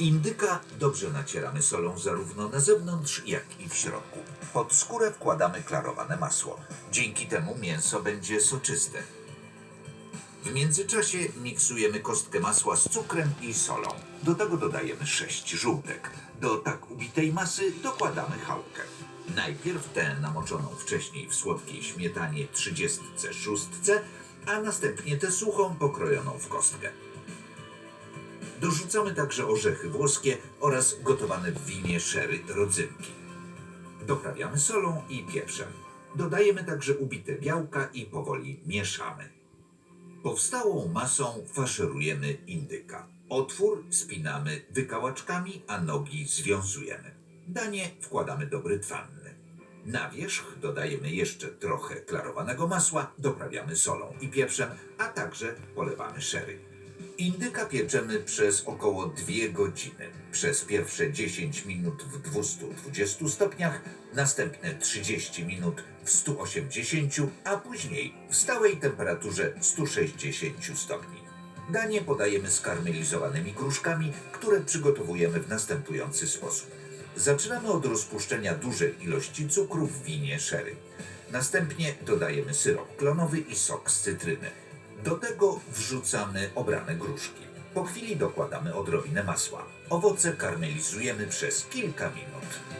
Indyka dobrze nacieramy solą zarówno na zewnątrz, jak i w środku. Pod skórę wkładamy klarowane masło. Dzięki temu mięso będzie soczyste. W międzyczasie miksujemy kostkę masła z cukrem i solą. Do tego dodajemy 6 żółtek. Do tak ubitej masy dokładamy chałkę. Najpierw tę namoczoną wcześniej w słodkiej śmietanie 36, a następnie tę suchą pokrojoną w kostkę. Dorzucamy także orzechy włoskie oraz gotowane w winie szery rodzynki. Doprawiamy solą i pieprzem. Dodajemy także ubite białka i powoli mieszamy. Powstałą masą faszerujemy indyka. Otwór spinamy wykałaczkami, a nogi związujemy. Danie wkładamy do brytwanny. Na wierzch dodajemy jeszcze trochę klarowanego masła, doprawiamy solą i pieprzem, a także polewamy sherry. Indyka pieczemy przez około 2 godziny. Przez pierwsze 10 minut w 220 stopniach, następne 30 minut w 180, a później w stałej temperaturze 160 stopni. Danie podajemy skarmelizowanymi gruszkami, które przygotowujemy w następujący sposób. Zaczynamy od rozpuszczenia dużej ilości cukru w winie sherry. Następnie dodajemy syrop klonowy i sok z cytryny. Do tego wrzucamy obrane gruszki. Po chwili dokładamy odrobinę masła. Owoce karmelizujemy przez kilka minut.